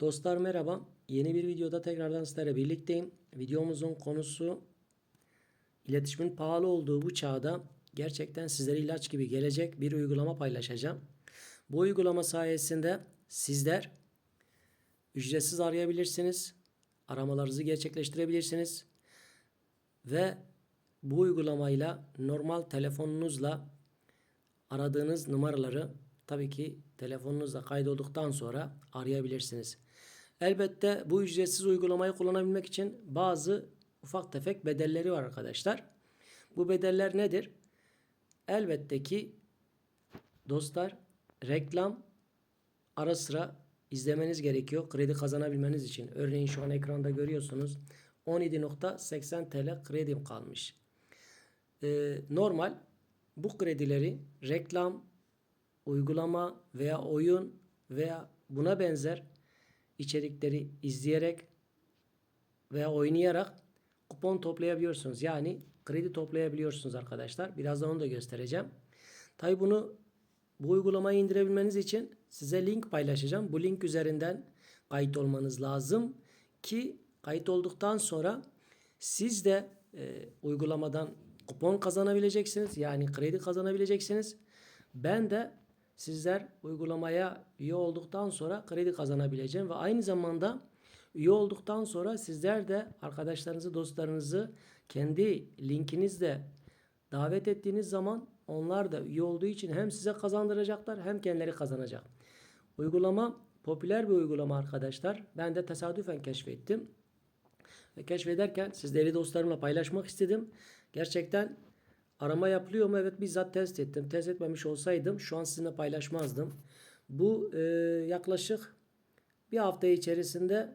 Dostlar merhaba. Yeni bir videoda tekrardan sizlerle birlikteyim. Videomuzun konusu iletişimin pahalı olduğu bu çağda gerçekten sizlere ilaç gibi gelecek bir uygulama paylaşacağım. Bu uygulama sayesinde sizler ücretsiz arayabilirsiniz. Aramalarınızı gerçekleştirebilirsiniz. Ve bu uygulamayla normal telefonunuzla aradığınız numaraları tabii ki telefonunuzla kaydolduktan sonra arayabilirsiniz. Elbette bu ücretsiz uygulamayı kullanabilmek için bazı ufak tefek bedelleri var arkadaşlar. Bu bedeller nedir? Elbette ki dostlar reklam ara sıra izlemeniz gerekiyor kredi kazanabilmeniz için. Örneğin şu an ekranda görüyorsunuz 17.80 TL kredim kalmış. Ee, normal bu kredileri reklam, uygulama veya oyun veya buna benzer içerikleri izleyerek veya oynayarak kupon toplayabiliyorsunuz. Yani kredi toplayabiliyorsunuz arkadaşlar. Birazdan onu da göstereceğim. Tabi bunu bu uygulamayı indirebilmeniz için size link paylaşacağım. Bu link üzerinden kayıt olmanız lazım ki kayıt olduktan sonra siz de e, uygulamadan kupon kazanabileceksiniz. Yani kredi kazanabileceksiniz. Ben de sizler uygulamaya üye olduktan sonra kredi kazanabileceğim ve aynı zamanda üye olduktan sonra sizler de arkadaşlarınızı, dostlarınızı kendi linkinizle davet ettiğiniz zaman onlar da üye olduğu için hem size kazandıracaklar hem kendileri kazanacak. Uygulama popüler bir uygulama arkadaşlar. Ben de tesadüfen keşfettim. Ve keşfederken sizleri dostlarımla paylaşmak istedim. Gerçekten arama yapılıyor mu? Evet bizzat test ettim. Test etmemiş olsaydım şu an sizinle paylaşmazdım. Bu e, yaklaşık bir hafta içerisinde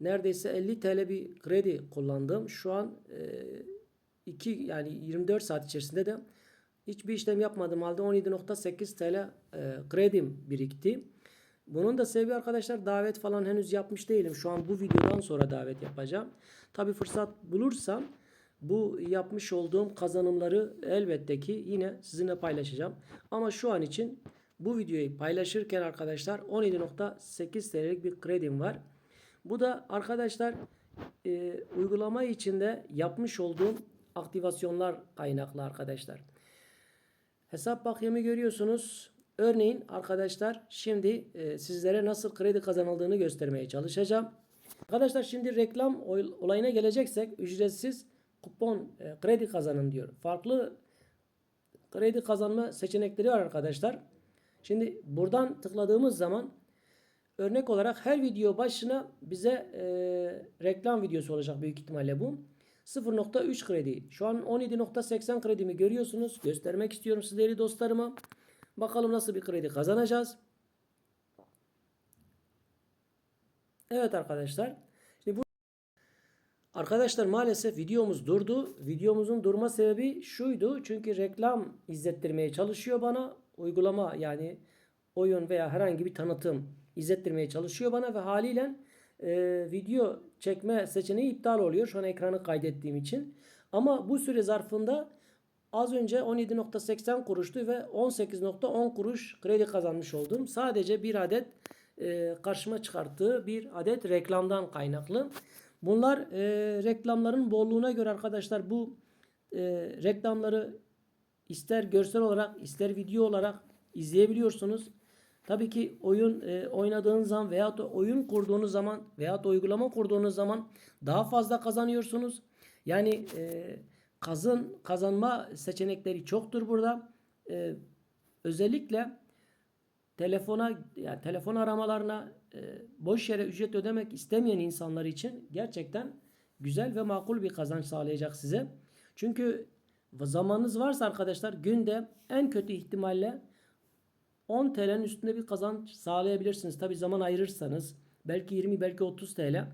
neredeyse 50 TL bir kredi kullandım. Şu an e, 2 yani 24 saat içerisinde de hiçbir işlem yapmadım halde 17.8 TL e, kredim birikti. Bunun da sebebi arkadaşlar davet falan henüz yapmış değilim. Şu an bu videodan sonra davet yapacağım. Tabi fırsat bulursam bu yapmış olduğum kazanımları elbette ki yine sizinle paylaşacağım. Ama şu an için bu videoyu paylaşırken arkadaşlar 17.8 TL'lik bir kredim var. Bu da arkadaşlar e, uygulama içinde yapmış olduğum aktivasyonlar kaynaklı arkadaşlar. Hesap bakiyemi görüyorsunuz. Örneğin arkadaşlar şimdi e, sizlere nasıl kredi kazanıldığını göstermeye çalışacağım. Arkadaşlar şimdi reklam olayına geleceksek ücretsiz kupon e, kredi kazanın diyor. Farklı kredi kazanma seçenekleri var arkadaşlar. Şimdi buradan tıkladığımız zaman örnek olarak her video başına bize e, reklam videosu olacak büyük ihtimalle bu. 0.3 kredi. Şu an 17.80 kredimi görüyorsunuz. Göstermek istiyorum sizleri dostlarıma. Bakalım nasıl bir kredi kazanacağız. Evet arkadaşlar. Arkadaşlar maalesef videomuz durdu. Videomuzun durma sebebi şuydu. Çünkü reklam izlettirmeye çalışıyor bana. Uygulama yani oyun veya herhangi bir tanıtım izlettirmeye çalışıyor bana ve haliyle e, video çekme seçeneği iptal oluyor. Şu an ekranı kaydettiğim için. Ama bu süre zarfında az önce 17.80 kuruştu ve 18.10 kuruş kredi kazanmış oldum. Sadece bir adet e, karşıma çıkarttığı bir adet reklamdan kaynaklı. Bunlar e, reklamların bolluğuna göre arkadaşlar bu e, reklamları ister görsel olarak ister video olarak izleyebiliyorsunuz. Tabii ki oyun e, oynadığınız zaman veya oyun kurduğunuz zaman veya uygulama kurduğunuz zaman daha fazla kazanıyorsunuz. Yani e, kazın kazanma seçenekleri çoktur burada. E, özellikle telefona yani telefon aramalarına boş yere ücret ödemek istemeyen insanlar için gerçekten güzel ve makul bir kazanç sağlayacak size. Çünkü zamanınız varsa arkadaşlar günde en kötü ihtimalle 10 TL'nin üstünde bir kazanç sağlayabilirsiniz. Tabi zaman ayırırsanız belki 20 belki 30 TL.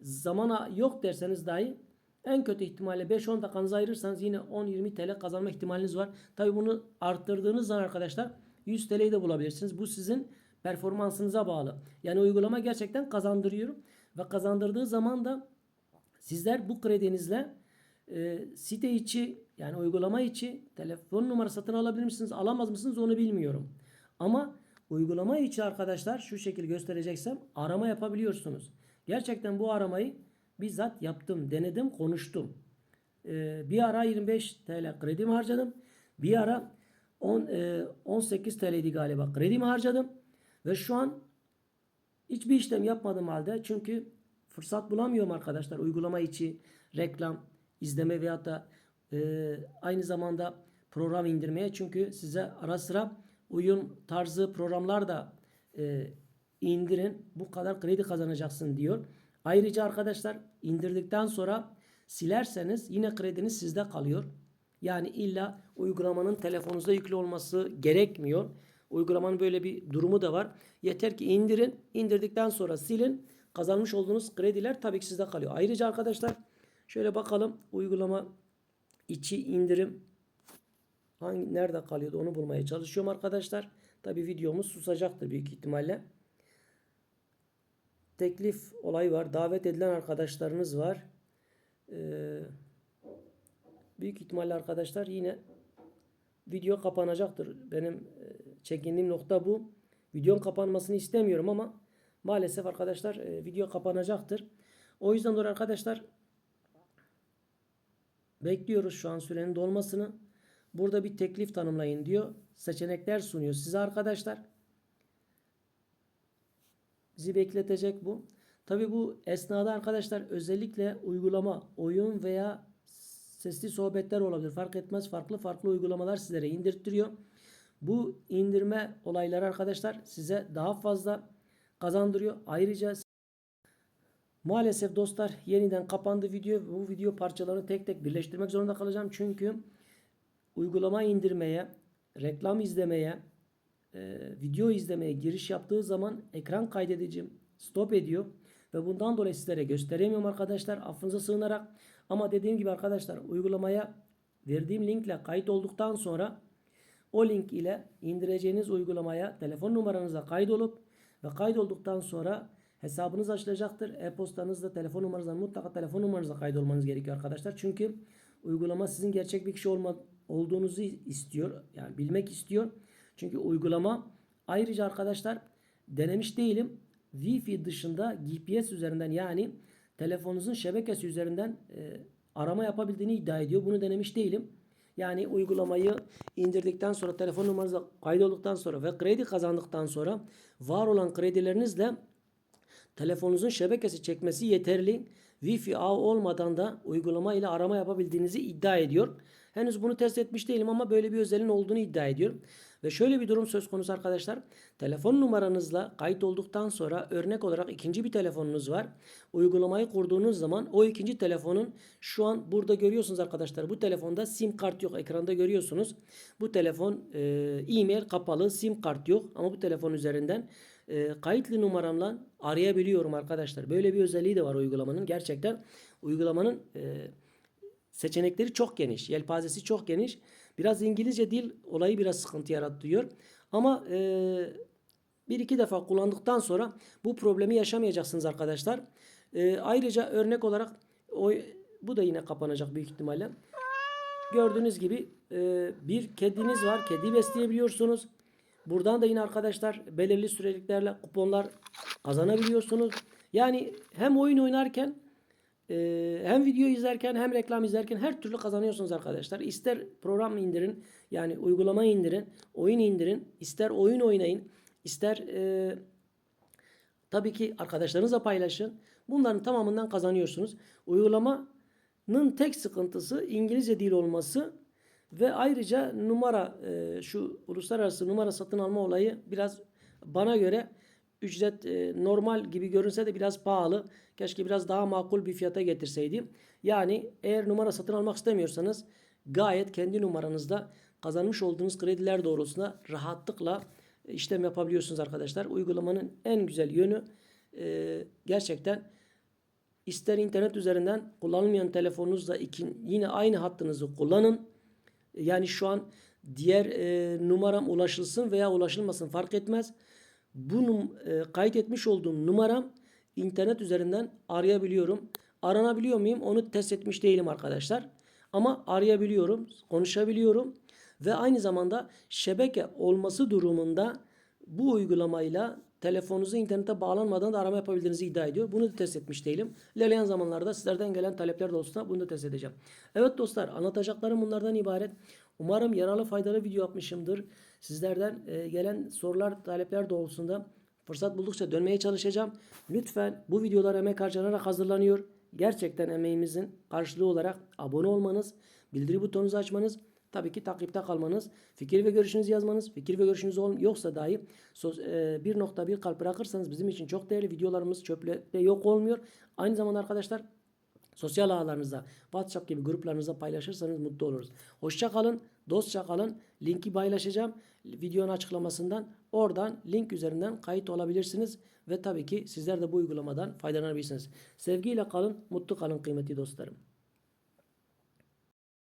Zamana yok derseniz dahi en kötü ihtimalle 5-10 dakikanızı ayırırsanız yine 10-20 TL kazanma ihtimaliniz var. Tabi bunu arttırdığınız zaman arkadaşlar 100 TL'yi de bulabilirsiniz. Bu sizin performansınıza bağlı. Yani uygulama gerçekten kazandırıyor. Ve kazandırdığı zaman da sizler bu kredinizle e, site içi yani uygulama içi telefon numarası satın alabilir misiniz alamaz mısınız onu bilmiyorum. Ama Uygulama içi arkadaşlar şu şekil göstereceksem arama yapabiliyorsunuz. Gerçekten bu aramayı bizzat yaptım, denedim, konuştum. Ee, bir ara 25 TL kredim harcadım. Bir ara 10, e, 18 TL'ydi galiba kredimi harcadım. Ve şu an hiçbir işlem yapmadım halde çünkü fırsat bulamıyorum arkadaşlar. Uygulama içi reklam, izleme veyahut da e, aynı zamanda program indirmeye. Çünkü size ara sıra oyun tarzı programlar da e, indirin. Bu kadar kredi kazanacaksın diyor. Ayrıca arkadaşlar indirdikten sonra silerseniz yine krediniz sizde kalıyor. Yani illa uygulamanın telefonunuzda yüklü olması gerekmiyor. Uygulamanın böyle bir durumu da var. Yeter ki indirin. indirdikten sonra silin. Kazanmış olduğunuz krediler tabii ki sizde kalıyor. Ayrıca arkadaşlar şöyle bakalım uygulama içi indirim hangi nerede kalıyordu onu bulmaya çalışıyorum arkadaşlar. Tabii videomuz susacaktır büyük ihtimalle. Teklif olayı var. Davet edilen arkadaşlarınız var. Ee, büyük ihtimalle arkadaşlar yine video kapanacaktır. Benim e, çekindiğim nokta bu. Videonun kapanmasını istemiyorum ama maalesef arkadaşlar e, video kapanacaktır. O yüzden dolayı arkadaşlar bekliyoruz şu an sürenin dolmasını. Burada bir teklif tanımlayın diyor. Seçenekler sunuyor size arkadaşlar. Bizi bekletecek bu. Tabi bu esnada arkadaşlar özellikle uygulama, oyun veya sesli sohbetler olabilir. Fark etmez. Farklı farklı uygulamalar sizlere indirttiriyor. Bu indirme olayları arkadaşlar size daha fazla kazandırıyor. Ayrıca maalesef dostlar yeniden kapandı video. Bu video parçalarını tek tek birleştirmek zorunda kalacağım. Çünkü uygulama indirmeye, reklam izlemeye, e, video izlemeye giriş yaptığı zaman ekran kaydedicim stop ediyor. Ve bundan dolayı sizlere gösteremiyorum arkadaşlar. Affınıza sığınarak. Ama dediğim gibi arkadaşlar uygulamaya verdiğim linkle kayıt olduktan sonra o link ile indireceğiniz uygulamaya telefon numaranıza kaydolup ve kaydolduktan sonra hesabınız açılacaktır. E-postanızda telefon numaranızdan mutlaka telefon numaranıza kaydolmanız gerekiyor arkadaşlar. Çünkü uygulama sizin gerçek bir kişi olma, olduğunuzu istiyor. Yani bilmek istiyor. Çünkü uygulama ayrıca arkadaşlar denemiş değilim. Wi-Fi dışında GPS üzerinden yani telefonunuzun şebekesi üzerinden e, arama yapabildiğini iddia ediyor. Bunu denemiş değilim. Yani uygulamayı indirdikten sonra telefon numaranıza kaydolduktan sonra ve kredi kazandıktan sonra var olan kredilerinizle telefonunuzun şebekesi çekmesi yeterli. Wi-Fi ağ olmadan da uygulama ile arama yapabildiğinizi iddia ediyor. Henüz bunu test etmiş değilim ama böyle bir özelliğin olduğunu iddia ediyor. Ve şöyle bir durum söz konusu arkadaşlar. Telefon numaranızla kayıt olduktan sonra örnek olarak ikinci bir telefonunuz var. Uygulamayı kurduğunuz zaman o ikinci telefonun şu an burada görüyorsunuz arkadaşlar. Bu telefonda sim kart yok. Ekranda görüyorsunuz. Bu telefon e, e-mail kapalı. Sim kart yok. Ama bu telefon üzerinden e, kayıtlı numaramla arayabiliyorum arkadaşlar. Böyle bir özelliği de var uygulamanın. Gerçekten uygulamanın e, seçenekleri çok geniş. Yelpazesi çok geniş. Biraz İngilizce dil olayı biraz sıkıntı yarattırıyor. Ama e, bir iki defa kullandıktan sonra bu problemi yaşamayacaksınız arkadaşlar. E, ayrıca örnek olarak o, bu da yine kapanacak büyük ihtimalle. Gördüğünüz gibi e, bir kediniz var. Kedi besleyebiliyorsunuz. Buradan da yine arkadaşlar belirli süreliklerle kuponlar kazanabiliyorsunuz. Yani hem oyun oynarken ee, hem video izlerken hem reklam izlerken her türlü kazanıyorsunuz arkadaşlar. İster program indirin yani uygulama indirin, oyun indirin, ister oyun oynayın, ister e, tabii ki arkadaşlarınızla paylaşın. Bunların tamamından kazanıyorsunuz. Uygulamanın tek sıkıntısı İngilizce dil olması ve ayrıca numara e, şu uluslararası numara satın alma olayı biraz bana göre ücret e, normal gibi görünse de biraz pahalı. Keşke biraz daha makul bir fiyata getirseydi. Yani eğer numara satın almak istemiyorsanız gayet kendi numaranızda kazanmış olduğunuz krediler doğrultusunda rahatlıkla işlem yapabiliyorsunuz arkadaşlar. Uygulamanın en güzel yönü e, gerçekten ister internet üzerinden kullanılmayan telefonunuzla iki, yine aynı hattınızı kullanın. Yani şu an diğer e, numaram ulaşılsın veya ulaşılmasın fark etmez. Bu e, kaydetmiş olduğum numaram internet üzerinden arayabiliyorum. Aranabiliyor muyum? Onu test etmiş değilim arkadaşlar. Ama arayabiliyorum, konuşabiliyorum ve aynı zamanda şebeke olması durumunda bu uygulamayla telefonunuzu internete bağlanmadan da arama yapabildiğinizi iddia ediyor. Bunu da test etmiş değilim. İlerleyen zamanlarda sizlerden gelen talepler doğrultusunda bunu da test edeceğim. Evet dostlar anlatacaklarım bunlardan ibaret. Umarım yararlı faydalı video yapmışımdır. Sizlerden e, gelen sorular talepler doğrultusunda fırsat buldukça dönmeye çalışacağım. Lütfen bu videolar emek harcanarak hazırlanıyor. Gerçekten emeğimizin karşılığı olarak abone olmanız, bildiri butonunuzu açmanız Tabii ki takipte kalmanız, fikir ve görüşünüzü yazmanız, fikir ve görüşünüz yoksa dahi e, bir nokta bir kalp bırakırsanız bizim için çok değerli videolarımız çöplükte yok olmuyor. Aynı zamanda arkadaşlar sosyal ağlarınızda, WhatsApp gibi gruplarınızda paylaşırsanız mutlu oluruz. Hoşça kalın, dostça kalın. Linki paylaşacağım videonun açıklamasından. Oradan link üzerinden kayıt olabilirsiniz ve tabii ki sizler de bu uygulamadan faydalanabilirsiniz. Sevgiyle kalın, mutlu kalın kıymetli dostlarım.